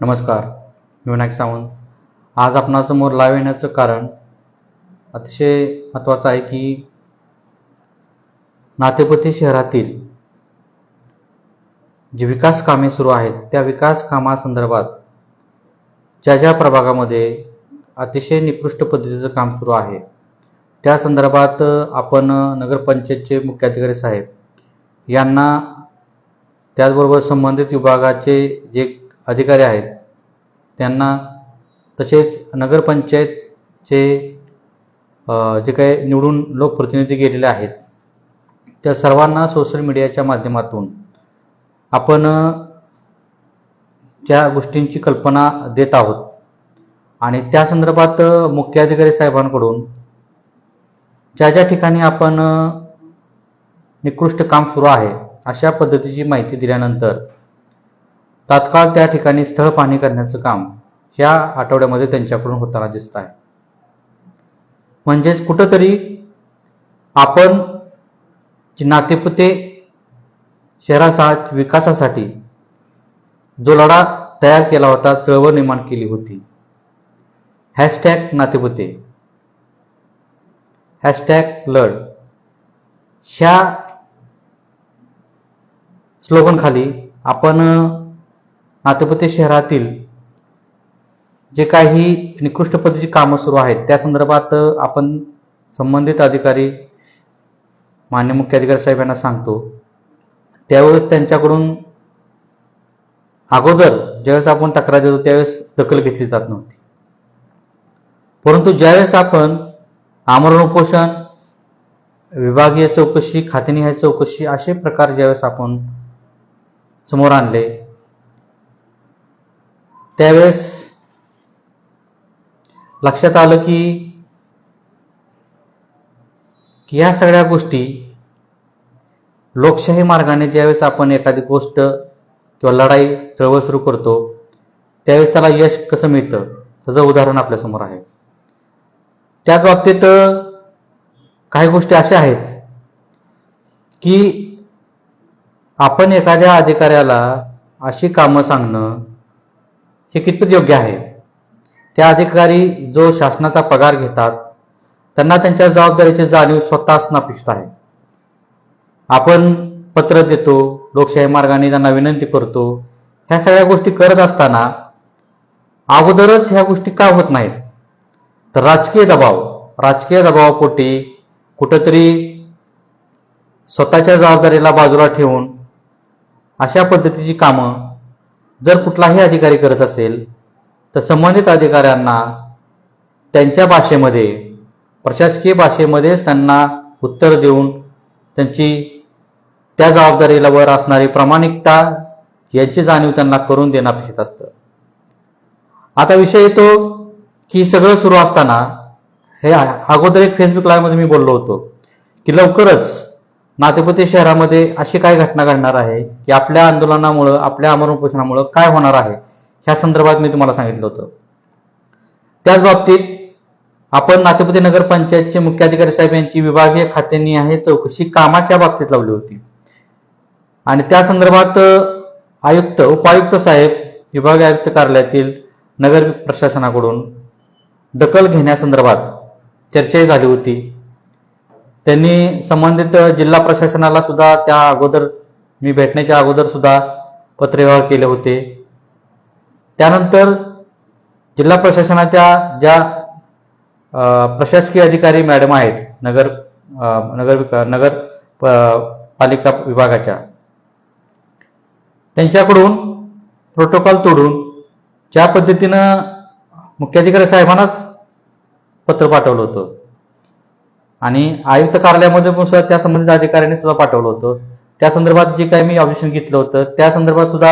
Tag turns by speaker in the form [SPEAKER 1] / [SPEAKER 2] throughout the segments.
[SPEAKER 1] नमस्कार मी विनायक सावंत. आज आपणासमोर लाईव्ह येण्याचं कारण अतिशय महत्त्वाचं आहे की नातेपती शहरातील जी विकास कामे सुरू आहेत त्या विकास कामासंदर्भात ज्या ज्या प्रभागामध्ये अतिशय निकृष्ट पद्धतीचं काम सुरू आहे त्या संदर्भात आपण नगरपंचायतचे मुख्याधिकारी साहेब यांना त्याचबरोबर संबंधित विभागाचे जे अधिकारी आहेत. त्यांना तसेच नगरपंचायतचे जे काही निवडून लोकप्रतिनिधी गेलेले आहेत त्या सर्वांना सोशल मीडियाच्या माध्यमातून आपण ज्या गोष्टींची कल्पना देत आहोत आणि त्या संदर्भात मुख्याधिकारी साहेबांकडून ज्या ज्या ठिकाणी आपण निकृष्ट काम सुरू आहे अशा पद्धतीची माहिती दिल्यानंतर तात्काळ त्या ठिकाणी स्थळ पाहणी करण्याचं काम या आठवड्यामध्ये त्यांच्याकडून होताना दिसत आहे. म्हणजेच कुठंतरी आपण नातेपुते शहरासा विकासासाठी जो लढा तयार केला होता चळवळ निर्माण केली होती. हॅशटॅग नातेपुते. हॅशटॅग लढ. ह्या स्लोगनखाली आपण नातेपुते शहरातील जे काही निकृष्ट पद्धतीची कामं सुरू आहेत त्या संदर्भात आपण संबंधित अधिकारी मान्य मुख्याधिकारी साहेबांना सांगतो. त्यावेळेस त्यांच्याकडून अगोदर ज्यावेळेस आपण तक्रार देतो त्यावेळेस दखल घेतली जात नव्हती. परंतु ज्यावेळेस आपण आमरण उपोषण विभागीय चौकशी खातेनिहाय चौकशी असे प्रकार ज्यावेळेस आपण समोर आणले त्यावेळेस लक्षात आलं की या ह्या सगळ्या गोष्टी लोकशाही मार्गाने ज्यावेळेस आपण एखादी गोष्ट किंवा लढाई चळवळ सुरू करतो त्यावेळेस त्याला यश कसं मिळतं त्याचं उदाहरण आपल्यासमोर आहे. त्याच बाबतीत काही गोष्टी अशा आहेत की आपण एखाद्या अधिकाऱ्याला अशी कामं सांगणं हे कितपत योग्य आहे? त्या अधिकारी जो शासनाचा पगार घेतात त्यांना त्यांच्या जबाबदारीची जाणीव स्वतः असणं अपेक्षित आहे. आपण पत्र देतो लोकशाही मार्गाने त्यांना विनंती करतो ह्या सगळ्या गोष्टी करत असताना अगोदरच ह्या गोष्टी का होत नाहीत? तर राजकीय दबाव राजकीय दबावापोटी कुठंतरी स्वतःच्या जबाबदारीला बाजूला ठेवून अशा पद्धतीची कामं जर कुठलाही अधिकारी करत असेल तर संबंधित अधिकाऱ्यांना त्यांच्या भाषेमध्ये प्रशासकीय भाषेमध्येच त्यांना उत्तर देऊन त्यांची त्या जबाबदारीला वर असणारी प्रामाणिकता याची जाणीव त्यांना करून देण्यात येत असतं. आता विषय येतो की सगळं सुरू असताना हे अगोदर एक फेसबुक लाईव्हमध्ये मी बोललो होतो की लवकरच नातेपती शहरामध्ये अशी काय घटना घडणार आहे की आपल्या आंदोलनामुळं आपल्या अमर उपोषणामुळं काय होणार आहे? ह्या संदर्भात मी तुम्हाला सांगितलं होतं. त्याच बाबतीत आपण नातेपती नगरपंचायतचे मुख्याधिकारी साहेब यांची विभागीय खात्यांनी आहे चौकशी कामाच्या बाबतीत लावली होती. आणि त्या संदर्भात आयुक्त उपायुक्त साहेब विभागीय आयुक्त कार्यालयातील नगर प्रशासनाकडून दखल घेण्यासंदर्भात चर्चाही झाली होती. त्यांनी संबंधित जिल्हा प्रशासनाला सुद्धा त्या अगोदर मी भेटण्याच्या अगोदर सुद्धा पत्रव्यवहार केले होते. त्यानंतर जिल्हा प्रशासनाच्या ज्या प्रशासकीय अधिकारी मॅडम आहेत नगर नगर नगर प- पालिका विभागाच्या त्यांच्याकडून प्रोटोकॉल तोडून ज्या पद्धतीनं मुख्याधिकारी साहेबांनाच पत्र पाठवलं होतं. आणि आयुक्त कार्यालयामध्ये पण सुद्धा त्या संबंधित अधिकाऱ्यांनी सुद्धा पाठवलं होतं. त्या संदर्भात जे काही मी ऑब्जेक्शन घेतलं होतं त्या संदर्भात सुद्धा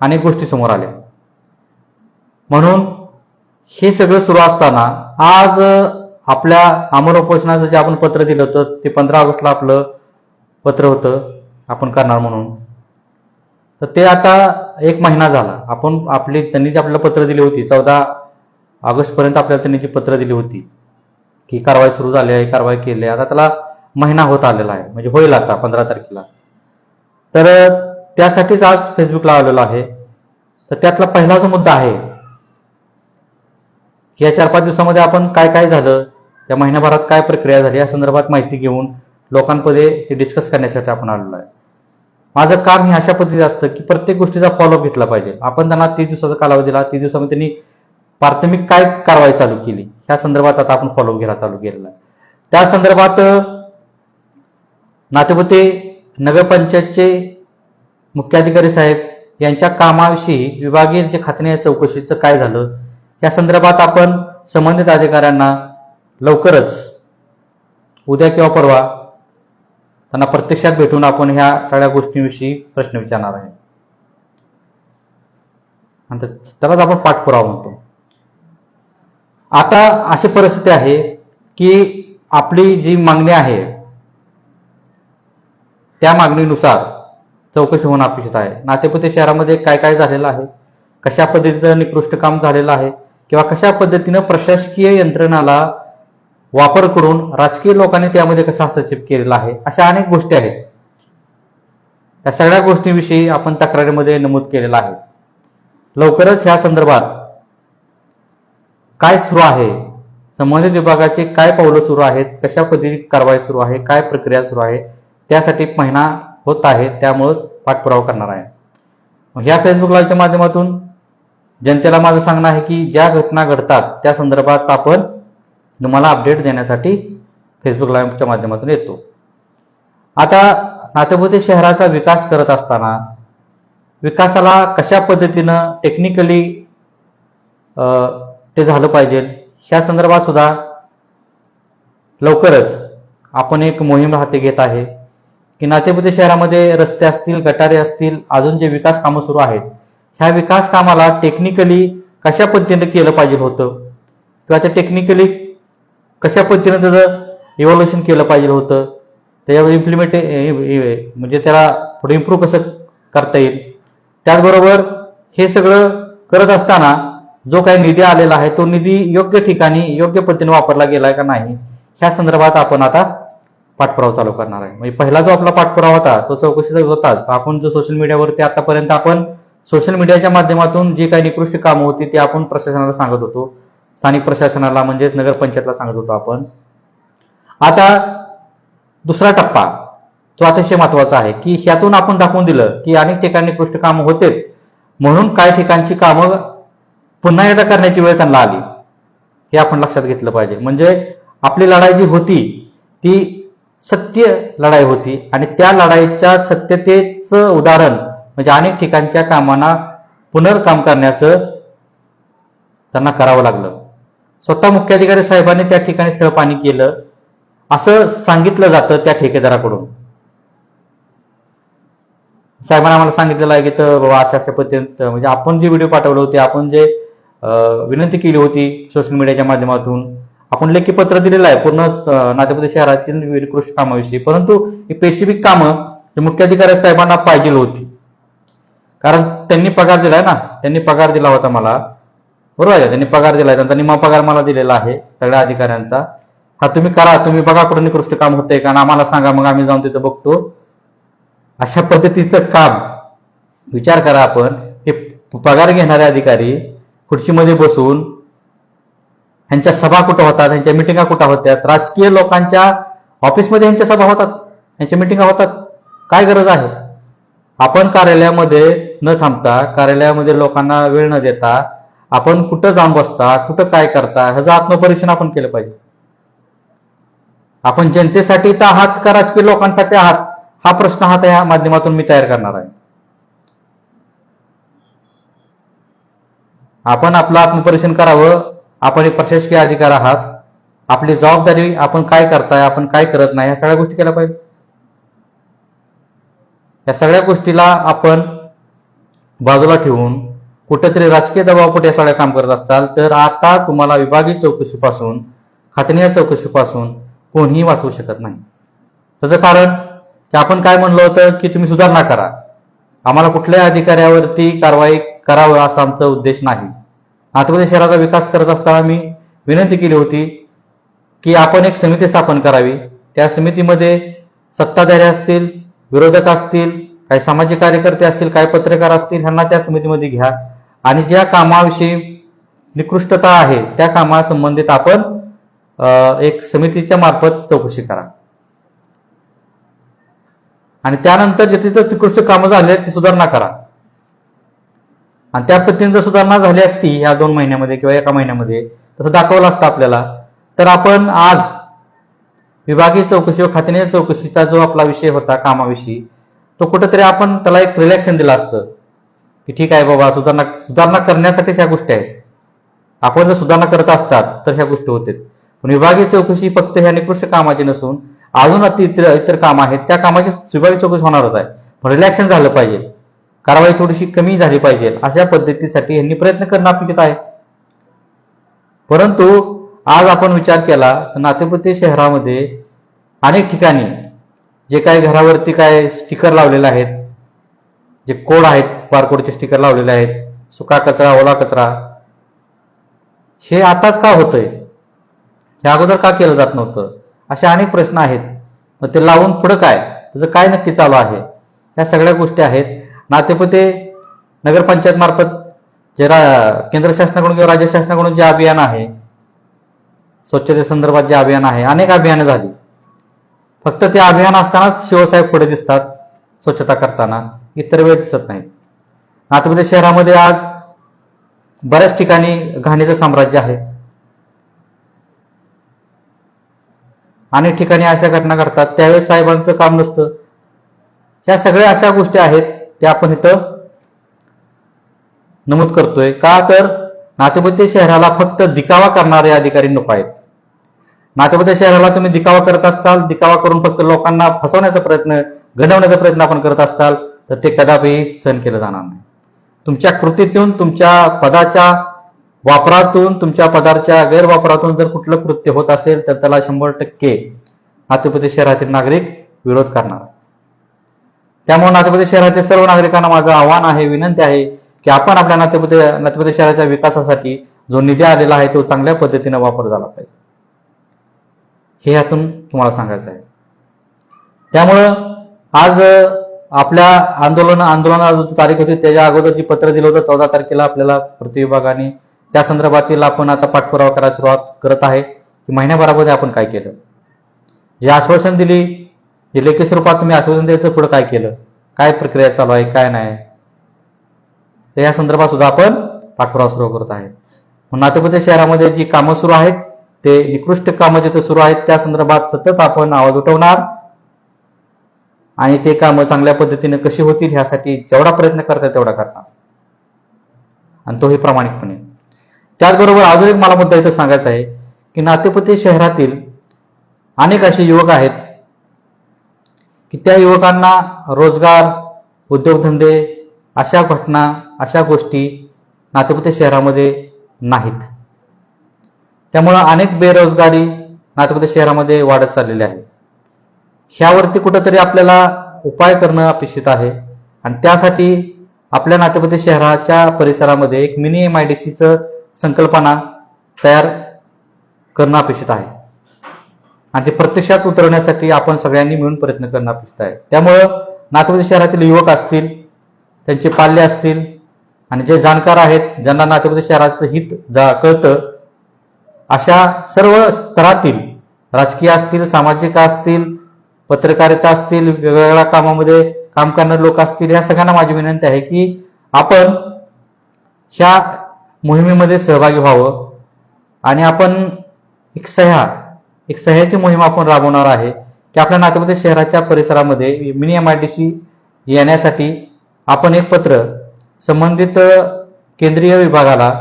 [SPEAKER 1] अनेक गोष्टी समोर आल्या. म्हणून हे सगळं सुरू असताना आज आपल्या अमर उपोषणाचं जे आपण पत्र दिलं होतं ते पंधरा ऑगस्टला आपलं पत्र होतं आपण करणार म्हणून. तर ते आता एक महिना झाला. आपण आपली त्यांनी जी आपल्याला पत्र दिली होती चौदा ऑगस्ट पर्यंत आपल्याला त्यांनी जी पत्र दिली होती की कारवाई सुरू झाली आहे कारवाई केली आहे. आता त्याला महिना होत आलेला आहे म्हणजे होईल आता पंधरा तारखेला. तर त्यासाठीच आज फेसबुकला आलेलो आहे. तर त्यातला पहिला जो मुद्दा आहे की या चार पाच दिवसामध्ये आपण काय काय झालं त्या महिन्याभरात काय प्रक्रिया झाली या संदर्भात माहिती घेऊन लोकांमध्ये ते डिस्कस करण्यासाठी आपण आलेलो आहे. माझं काम हे अशा पद्धतीचं असतं की प्रत्येक गोष्टीचा फॉलोअप घेतला पाहिजे. आपण त्यांना तीस दिवसाचा कालावधी दिला तीस दिवसामध्ये त्यांनी प्राथमिक काय कारवाई चालू केली? ह्या संदर्भात आता आपण फॉलोअप घ्यायला चालू केलेला. त्या संदर्भात नातेपुते नगरपंचायतचे मुख्याधिकारी साहेब यांच्या कामाविषयी विभागीय जे खात्याने चौकशीचं काय झालं. या संदर्भात आपण संबंधित अधिकाऱ्यांना लवकरच उद्या किंवा परवा त्यांना प्रत्यक्षात भेटून आपण ह्या सगळ्या गोष्टींविषयी प्रश्न विचारणार आहे. आणि त्यालाच आपण पाठपुरावा म्हणतो. आता अशी परिस्थिती आहे की आपली जी मागणी आहे त्या मागणीनुसार चौकशी होणं अपेक्षित आहे. नातेपुते शहरामध्ये काय काय झालेलं आहे? कशा पद्धतीचं निकृष्ट काम झालेलं आहे? किंवा कशा पद्धतीनं प्रशासकीय यंत्रणाला वापर करून राजकीय लोकांनी त्यामध्ये कसा हस्तक्षेप केलेला आहे? अशा अनेक गोष्टी आहेत. या सगळ्या गोष्टींविषयी आपण तक्रारीमध्ये नमूद केलेलं आहे. लवकरच ह्या संदर्भात काय सुरू आहे? संबंधित विभागाचे काय पावलं सुरू आहेत? कशा पद्धतीची कारवाई सुरू आहे? काय प्रक्रिया सुरू आहे? त्यासाठी महिना होत आहे त्यामुळं पाठपुरावा करणार आहे. ह्या फेसबुक लाईव्हच्या माध्यमातून जनतेला माझं सांगणं आहे की ज्या घटना घडतात त्या संदर्भात आपण तुम्हाला अपडेट देण्यासाठी फेसबुक लाईव्हच्या माध्यमातून येतो. आता नातेपुते शहराचा विकास करत असताना विकासाला कशा पद्धतीनं टेक्निकली ते झालं पाहिजे. ह्या संदर्भात सुद्धा लवकरच आपण एक मोहीम हाती घेत आहे की नातेपुते शहरामध्ये रस्ते असतील गटारे असतील अजून जे विकास कामं सुरू आहेत ह्या विकास कामाला टेक्निकली कशा पद्धतीने केलं पाहिजे होतं? किंवा ते टेक्निकली कशा पद्धतीने त्याचं इव्हॉल्युशन केलं पाहिजे होतं? त्याच्यावर इम्प्लिमेंट म्हणजे त्याला पुढे इम्प्रूव्ह कसं करता येईल? त्याचबरोबर हे सगळं करत असताना जो काही निधी आलेला आहे तो निधी योग्य ठिकाणी योग्य पद्धतीने वापरला गेलाय का नाही ह्या संदर्भात आपण आता पाठपुरावा चालू करणार आहे. म्हणजे पहिला जो आपला पाठपुरावा होता तो चौकशीचा होताच. आपण जो सोशल मीडियावरती आतापर्यंत आपण सोशल मीडियाच्या माध्यमातून जी काही निकृष्ट कामं होती ती आपण प्रशासनाला सांगत होतो. स्थानिक प्रशासनाला म्हणजेच नगरपंचायतला सांगत होतो आपण. आता दुसरा टप्पा तो अतिशय महत्त्वाचा आहे की ह्यातून आपण दाखवून दिलं की अनेक ठिकाणी निकृष्ट कामं होते म्हणून काही ठिकाणची कामं पुन्हा एकदा करण्याची वेळ त्यांना आली. हे आपण लक्षात घेतलं पाहिजे. म्हणजे आपली लढाई जी होती ती सत्य लढाई होती आणि त्या लढाईच्या सत्यतेचं उदाहरण म्हणजे अनेक ठिकाणच्या कामांना पुनर्काम करण्याचं त्यांना करावं लागलं. स्वतः मुख्याधिकारी साहेबांनी त्या ठिकाणी सहपाणी केलं. असं सांगितलं जातं त्या ठेकेदाराकडून. साहेबांना आम्हाला सांगितलेलं आहे की तर बाबा अशा अशा पद्धतीने म्हणजे आपण जे व्हिडिओ पाठवले होते आपण जे विनंती केली होती सोशल मीडियाच्या माध्यमातून. आपण लेखी पत्र दिलेलं आहे पूर्ण नातेपुते शहरातील कृषी कामाविषयी. परंतु ही स्पेसिफिक कामं हे मुख्याधिकारी साहेबांना पाहिजे होती. कारण त्यांनी पगार दिलाय ना त्यांनी पगार दिला होता मला. बरोबर आहे त्यांनी पगार दिलाय त्यांचा निम्मा पगार मला दिलेला आहे सगळ्या अधिकाऱ्यांचा. हा तुम्ही करा तुम्ही बघा कुठं निकृष्ट काम होतंय का कारण आम्हाला सांगा मग आम्ही जाऊन तिथं बघतो. अशा पद्धतीचं काम. विचार करा आपण हे पगार घेणारे अधिकारी खुर्चीमध्ये बसून ह्यांच्या सभा कुठं होतात ह्यांच्या मिटिंगा कुठं होत्यात? राजकीय लोकांच्या ऑफिसमध्ये ह्यांच्या सभा होतात ह्यांच्या मिटिंगा होतात. काय गरज आहे? आपण कार्यालयामध्ये न थांबता कार्यालयामध्ये लोकांना वेळ न देता आपण कुठं जाऊन बसता कुठं काय करता ह्याचं आत्मपरीक्षण आपण केलं पाहिजे. आपण जनतेसाठी तर आहात का राजकीय लोकांसाठी आहात? हा प्रश्न हा त्या माध्यमातून मी तयार करणार आहे. आपण आपलं आत्मपरीक्षण करावं आपण एक प्रशासकीय अधिकार आहात आपली जबाबदारी आपण काय करताय आपण काय करत नाही या सगळ्या गोष्टी केल्या पाहिजे. या सगळ्या गोष्टीला आपण बाजूला ठेवून कुठेतरी राजकीय दबावपट या सगळ्या काम करत असाल तर आता तुम्हाला विभागीय चौकशीपासून खातनीय चौकशीपासून कोणीही वाचवू शकत नाही. त्याचं कारण की आपण काय म्हणलं होतं की तुम्ही सुधारणा करा. आम्हाला कुठल्याही अधिकाऱ्यावरती कारवाई करावं असा आमचा उद्देश नाही. नागपूर शहराचा विकास करत असताना मी विनंती केली होती की आपण एक समिती स्थापन करावी. त्या समितीमध्ये सत्ताधारी असतील विरोधक असतील काही सामाजिक कार्यकर्ते असतील काही पत्रकार असतील ह्यांना त्या समितीमध्ये घ्या. आणि ज्या कामाविषयी निकृष्टता आहे त्या कामासंबंधित आपण एक समितीच्या मार्फत चौकशी करा. आणि त्यानंतर जिथे निकृष्ट कामं झाले ती सुधारणा करा. आणि त्या पद्धतीने जर सुधारणा झाली असती ह्या दोन महिन्यामध्ये किंवा एका महिन्यामध्ये तसं दाखवलं असतं आपल्याला. तर आपण आज विभागीय चौकशी व खात्याने चौकशीचा जो आपला विषय होता कामाविषयी तो कुठेतरी आपण त्याला एक रिलॅक्शन दिलं असतं. की ठीक आहे बाबा सुधारणा सुधारणा करण्यासाठीच ह्या गोष्टी आहेत. आपण जर सुधारणा करत असतात तर ह्या गोष्टी होतात पण विभागीय चौकशी फक्त ह्या निकृष्ट कामाची नसून अजून अति इतर इतर काम आहेत त्या कामाची विभागीय चौकशी होणारच आहे. पण रिलॅक्शन झालं पाहिजे. कारवाई थोडीशी कमी झाली पाहिजे अशा पद्धतीसाठी यांनी प्रयत्न करणं अपेक्षित आहे. परंतु आज आपण विचार केला तर नातेपुते शहरामध्ये अनेक ठिकाणी जे काही घरावरती काय स्टिकर लावलेले आहेत जे कोड आहेत बारकोडचे स्टिकर लावलेले आहेत सुका कचरा ओला कचरा हे आताच का होतंय? हे अगोदर का केलं जात नव्हतं? असे अनेक प्रश्न आहेत. मग ते लावून पुढं काय? त्याचं काय नक्की चालू आहे? या सगळ्या गोष्टी आहेत. नातेपुते नगरपंचायत मार्फत जे रा- केंद्र शासनाकडून किंवा राज्य शासनाकडून जे अभियान आहे स्वच्छतेसंदर्भात जे अभियान आहे अनेक अभियानं झाली. फक्त ते अभियान असतानाच शिवसाहेब पुढे दिसतात स्वच्छता करताना. इतर वेळ दिसत नाही नातेपुते शहरामध्ये आज बऱ्याच ठिकाणी घाणीचं साम्राज्य आहे. अनेक ठिकाणी अशा घटना घडतात. त्यावेळेस साहेबांचं काम नसतं. या सगळ्या अशा गोष्टी आहेत ते आपण इथं नमूद करतोय. का तर? नातेपती शहराला फक्त दिकावा करणारे अधिकारी नको आहेत. नातेपती शहराला तुम्ही दिकावा करत असताल दिकावा करून फक्त लोकांना फसवण्याचा प्रयत्न घडवण्याचा प्रयत्न आपण करत असताल तर ते कदापिही सहन केलं जाणार नाही. तुमच्या कृतीतून तुमच्या पदाच्या वापरातून तुमच्या पदाच्या गैरवापरातून जर कुठलं कृत्य होत असेल तर त्याला शंभर टक्के नातेपती शहरातील नागरिक विरोध करणार. त्यामुळे नातेपुते शहरातील सर्व नागरिकांना माझं आव्हान आहे विनंती आहे की आपण आपल्या नातेपुते नातेपुते शहराच्या विकासासाठी जो निधी आलेला आहे तो चांगल्या पद्धतीने वापर झाला पाहिजे. हे यातून तुम्हाला सांगायचं आहे. त्यामुळं आज आपल्या आंदोलन आंदोलनाला जो तारीख होती त्याच्या अगोदर जी पत्र दिलं होतं चौदा तारखेला आपल्याला प्रतिविभागाने त्या संदर्भातील आपण आता पाठपुरावा करायला सुरुवात करत आहे की महिन्याभरामध्ये आपण काय केलं. जे आश्वासन दिली हे लेखी स्वरूपात तुम्ही आश्वासन द्यायचं पुढे काय केलं? काय प्रक्रिया चालू आहे काय नाही? तर या संदर्भात सुद्धा आपण पाठपुरावा सुरू करत आहे. नातेपुते शहरामध्ये जी कामं सुरू आहेत ते निकृष्ट कामं जिथे सुरू आहेत त्या संदर्भात सतत आपण आवाज उठवणार. आणि ते कामं चांगल्या पद्धतीने कशी होतील ह्यासाठी जेवढा प्रयत्न करता तेवढा करणार. आणि तोही प्रामाणिकपणे. त्याचबरोबर अजून एक मला मुद्दा इथं सांगायचा आहे की नातेपुते शहरातील अनेक असे युवक आहेत की त्या युवकांना रोजगार उद्योगधंदे अशा घटना अशा गोष्टी नातेपुते शहरामध्ये नाहीत. त्यामुळं अनेक बेरोजगारी नातेपुते शहरामध्ये वाढत चाललेली आहे. ह्यावरती कुठंतरी आपल्याला उपाय करणं अपेक्षित आहे. आणि त्यासाठी आपल्या नातेपुते शहराच्या परिसरामध्ये एक मिनी एम आय डी सीचं संकल्पना तयार करणं अपेक्षित आहे. आणि ते प्रत्यक्षात उतरवण्यासाठी आपण सगळ्यांनी मिळून प्रयत्न करणं अपेक्षित आहे त्यामुळं नातेपुते शहरातील युवक असतील त्यांचे पाल्य असतील आणि जे जाणकार आहेत ज्यांना नातेपुते शहराचं हित जा कळतं अशा सर्व स्तरातील राजकीय असतील सामाजिक असतील पत्रकारिता असतील वेगवेगळ्या कामामध्ये काम करणारे लोक असतील या सगळ्यांना माझी विनंती आहे की आपण ह्या मोहिमेमध्ये सहभागी व्हावं आणि आपण एक सह्या एक सह्याची मोहीम आपण राबवणार आहे. की आपल्या नातेमध्ये शहराच्या परिसरामध्ये mini M I D C येण्यासाठी आपण एक पत्र संबंधित केंद्रीय विभागाला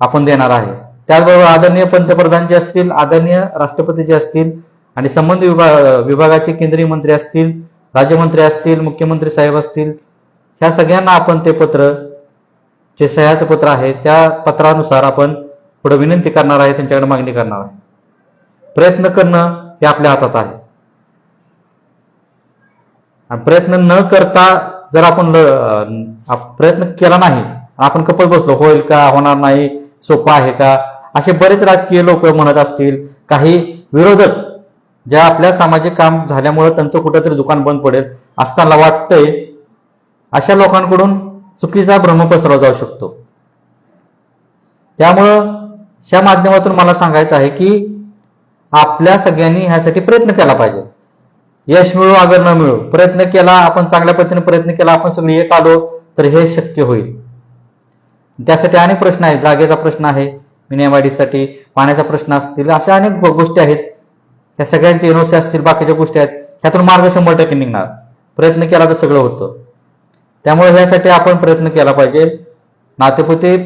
[SPEAKER 1] आपण देणार आहे. त्याचबरोबर आदरणीय पंतप्रधान जे असतील आदरणीय राष्ट्रपती जे असतील आणि संबंधित विभाग विभागाचे केंद्रीय मंत्री असतील राज्यमंत्री असतील मुख्यमंत्री साहेब असतील ह्या सगळ्यांना आपण ते पत्र जे सह्याचं पत्र आहे त्या पत्रानुसार आपण पुढे विनंती करणार आहे त्यांच्याकडे मागणी करणार आहे. प्रयत्न करणं हे आपल्या हातात आहे. आणि प्रयत्न न करता जर आपण प्रयत्न केला नाही आपण कपल बसलो होईल का होणार नाही सोपं आहे का असे बरेच राजकीय लोक म्हणत असतील काही विरोधक ज्या आपल्या सामाजिक काम झाल्यामुळे त्यांचं कुठंतरी दुकान बंद पडेल असताना वाटतंय अशा लोकांकडून चुकीचा भ्रम पसरवला जाऊ शकतो. त्यामुळं ह्या माध्यमातून मला सांगायचं आहे की आपल्या सगळ्यांनी ह्यासाठी प्रयत्न केला पाहिजे. यश मिळू अगर न मिळू. प्रयत्न केला आपण चांगल्या पद्धतीने प्रयत्न केला आपण सगळे एक आलो तर हे शक्य होईल. त्यासाठी अनेक प्रश्न आहेत. जागेचा प्रश्न आहे मिनियमाडीसाठी पाण्याचा प्रश्न असतील अशा अनेक गोष्टी आहेत. या सगळ्यांचे एनओसी असतील बाकीच्या गोष्टी आहेत ह्यातून मार्ग शंभर टक्के निघणार. प्रयत्न केला तर सगळं होतं. त्यामुळे ह्यासाठी आपण प्रयत्न केला पाहिजे. नातेपुते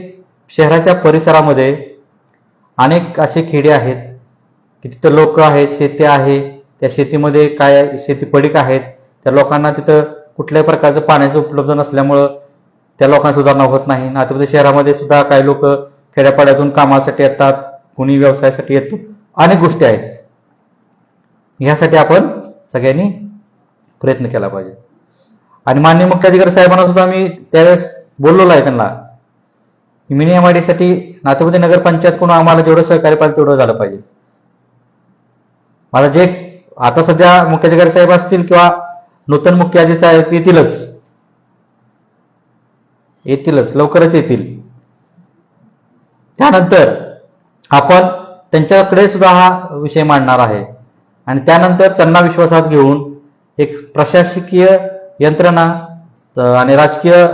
[SPEAKER 1] शहराच्या परिसरामध्ये अनेक असे खेडे आहेत तिथं लोक आहेत शेती आहे त्या शेतीमध्ये काय शेती पडीक आहेत त्या लोकांना तिथं कुठल्याही प्रकारचं पाण्याचं उपलब्ध नसल्यामुळं त्या लोकांना सुधारणा होत नाही. नातेपुते शहरामध्ये सुद्धा काही लोक खेड्यापाड्यातून कामासाठी येतात कुणी व्यवसायासाठी येतो अनेक गोष्टी आहेत. ह्यासाठी आपण सगळ्यांनी प्रयत्न केला पाहिजे. आणि मान्य मुख्याधिकारी साहेबांना सुद्धा मी त्यावेळेस बोललेलो आहे त्यांना मिनी एम आयसाठी नातेपुते नगरपंचायतकडून आम्हाला जेवढं सहकार्य पाहिजे तेवढं झालं पाहिजे. मला जे आता सध्या मुख्याधिकारी साहेब असतील किंवा नूतन मुख्य साहेब येतीलच. येतीलच लवकरच येतील. त्यानंतर आपण त्यांच्याकडे सुद्धा हा विषय मांडणार आहे. आणि त्यानंतर त्यांना विश्वासात घेऊन एक प्रशासकीय यंत्रणा आणि राजकीय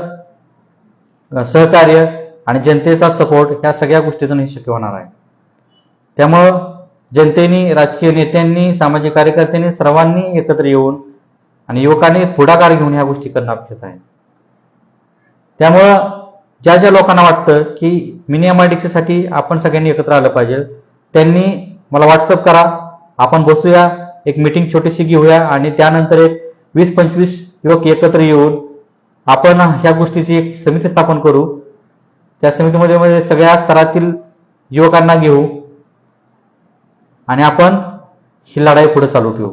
[SPEAKER 1] सहकार्य आणि जनतेचा सपोर्ट ह्या सगळ्या गोष्टीतून हे शक्य होणार आहे. त्यामुळं जनतेने राजकीय नेत्यांनी सामाजिक कार्यकर्त्यांनी सर्वांनी एकत्र येऊन आणि युवकांनी पुढाकार घेऊन ह्या गोष्टी करणं अपेक्षित आहे. त्यामुळं ज्या ज्या लोकांना वाटतं की मिनी आपण सगळ्यांनी एकत्र आलं पाहिजे त्यांनी मला व्हॉट्सअप करा आपण बसूया एक मीटिंग छोटीशी घेऊया आणि त्यानंतर एक वीस पंचवीस युवक एकत्र येऊन आपण ह्या गोष्टीची एक समिती स्थापन करू. त्या समितीमध्ये सगळ्या स्तरातील युवकांना घेऊ. आणि आपण ही लढाई पुढे चालू ठेवू.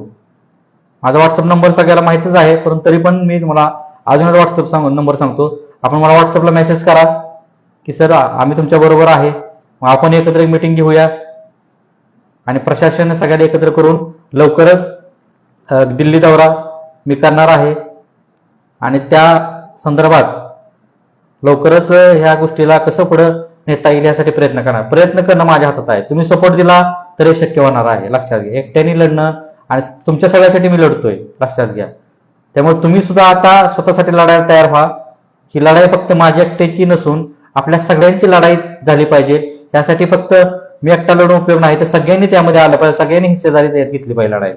[SPEAKER 1] माझा व्हॉट्सअप नंबर सगळ्याला माहितीच आहे परंतु तरी पण मी तुम्हाला अजून व्हॉट्सअप सांग नंबर सांगतो. आपण मला व्हॉट्सअपला मेसेज करा की सर आम्ही तुमच्या बरोबर आहे. मग आपण एकत्र एक मीटिंग घेऊया. आणि प्रशासन सगळ्यांना एकत्र करून लवकरच दिल्ली दौरा मी करणार आहे. आणि त्या संदर्भात लवकरच ह्या गोष्टीला कसं पुढं नेता येईल यासाठी प्रयत्न करणार. प्रयत्न करणं माझ्या हातात आहे. तुम्ही सपोर्ट दिला तर हे शक्य होणार आहे. लक्षात घ्या. एकट्याने लढणं आणि तुमच्या सगळ्यासाठी मी लढतोय. लक्षात घ्या. त्यामुळे तुम्ही सुद्धा आता स्वतःसाठी लढायला तयार व्हा. ही लढाई फक्त माझ्या एकट्याची नसून आपल्या सगळ्यांची लढाई झाली पाहिजे. त्यासाठी फक्त मी एकटा लढून उपयोग नाही. तर सगळ्यांनी त्यामध्ये आलं पाहिजे. सगळ्यांनी हिस्सेदारी त्यात घेतली पाहिजे लढाई.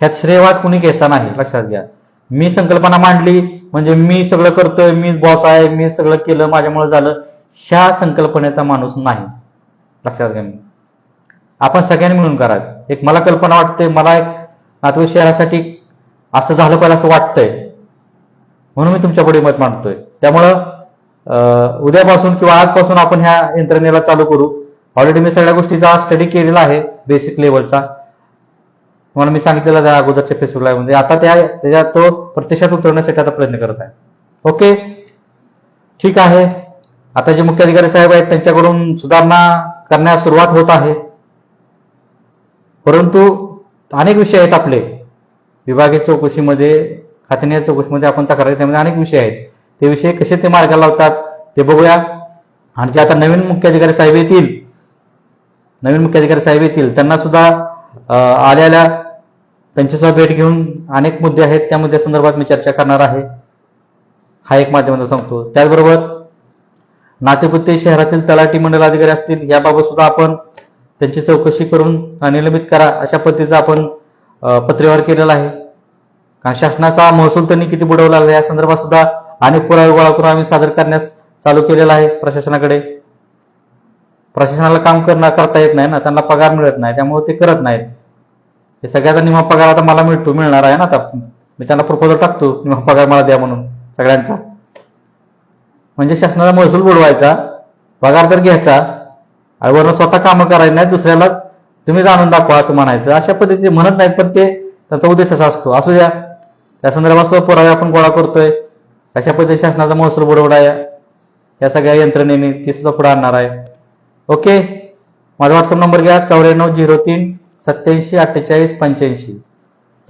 [SPEAKER 1] ह्यात श्रेयवाद कुणी घ्यायचा नाही. लक्षात घ्या. मी संकल्पना मांडली. म्हणजे मी सगळं करतोय. मी बॉस आहे. मी सगळं केलं. माझ्यामुळे झालं. ह्या संकल्पनेचा माणूस नाही. लक्षात घ्या आपण सगळ्यांनी मिळून करायचं एक मला कल्पना वाटते मला एक नातू शहरासाठी असं झालं पाहिजे असं वाटतंय. म्हणून मी तुमच्यापुढे मत मांडतोय. त्यामुळं उद्यापासून किंवा आजपासून आपण ह्या यंत्रणेला चालू करू. ऑलरेडी मी सगळ्या गोष्टीचा स्टडी केलेला आहे बेसिक लेवलचा तुम्हाला मी सांगितलेला त्या अगोदरच्या फेसबुकला म्हणजे आता त्या त्याच्यात तो प्रत्यक्षात उतरवण्यासाठी आता प्रयत्न करत आहे. ओके ठीक आहे. आता जे मुख्य अधिकारी साहेब आहेत त्यांच्याकडून सुधारणा करण्यास सुरुवात होत आहे. परंतु अनेक विषय आहेत आपले. विभागीय चौकशीमध्ये खात्याने चौकशीमध्ये आपण तक्रार त्यामध्ये अनेक विषय आहेत. ते विषय कसे ते मार्गाला लावतात ते बघूया. आणि जे आता नवीन मुख्य अधिकारी साहेब येतील नवीन मुख्य अधिकारी साहेब येतील त्यांना सुद्धा आल्याला त्यांच्यासह भेट घेऊन अनेक मुद्दे आहेत. त्या मुद्द्यासंदर्भात मी चर्चा करणार आहे. हा एक माध्यमातून सांगतो. त्याचबरोबर नातेपुते शहरातील तलाठी मंडल अधिकारी असतील याबाबत सुद्धा आपण त्यांची चौकशी करून निलंबित करा अशा पद्धतीचा आपण पत्रव्यवहार केलेला आहे. कारण शासनाचा महसूल त्यांनी किती बुडवला आहे या संदर्भात सुद्धा अनेक पुरावे गोळा करून आम्ही सादर करण्यास चालू केलेला आहे प्रशासनाकडे. प्रशासनाला काम करणं करता येत नाही ना त्यांना पगार मिळत नाही त्यामुळे ते करत नाहीत. हे सगळ्याचा निम्मा पगार आता मला मिळतो मिळणार आहे ना आता. मी त्यांना प्रपोजल टाकतो निम्मा पगार मला द्या म्हणून सगळ्यांचा. म्हणजे शासनाला महसूल बुडवायचा पगार तर घ्यायचा वरून स्वतः कामं करायची नाही दुसऱ्यालाच तुम्ही जाणून दाखवा असं म्हणायचं. अशा पद्धतीने म्हणत नाहीत पण ते त्यांचा उद्देश असा असतो. असू द्या. त्या संदर्भात सुद्धा पुरावे आपण गोळा करतोय. अशा पद्धतीने शासनाचा महसूल बुडवडा या या सगळ्या यंत्रणेने ती सुद्धा पुढे आणणार आहे. ओके? माझा व्हॉट्सअप नंबर घ्या चौऱ्याण्णव झिरो तीन सत्याऐंशी अठ्ठेचाळीस पंच्याऐंशी.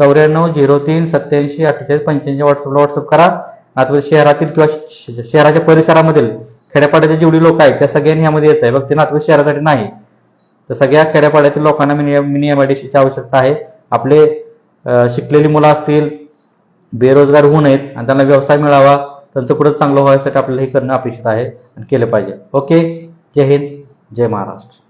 [SPEAKER 1] चौऱ्याण्णव झिरो तीन सत्याऐंशी अठ्ठेचाळीस पंच्याऐंशी. व्हॉट्सअपला व्हॉट्सअप करा. अथवा शहरातील किंवा श- शहराच्या परिसरामधील खेड्यापाड्याचे जेवढी लोक आहेत त्या सगळ्यांनी यामध्ये यायचं आहे. फक्त नातवंड शहरासाठी नाही. तर सगळ्या खेड्यापाड्यातील लोकांना मिनी मिनी एमआयडीसीची आवश्यकता आहे. आपले शिकलेली मुलं असतील बेरोजगार होऊ नयेत आणि त्यांना व्यवसाय मिळावा त्यांचं पुढे चांगलं व्हायसाठी आपल्याला हे करणं अपेक्षित आहे आणि केलं पाहिजे. ओके? जय हिंद जय महाराष्ट्र.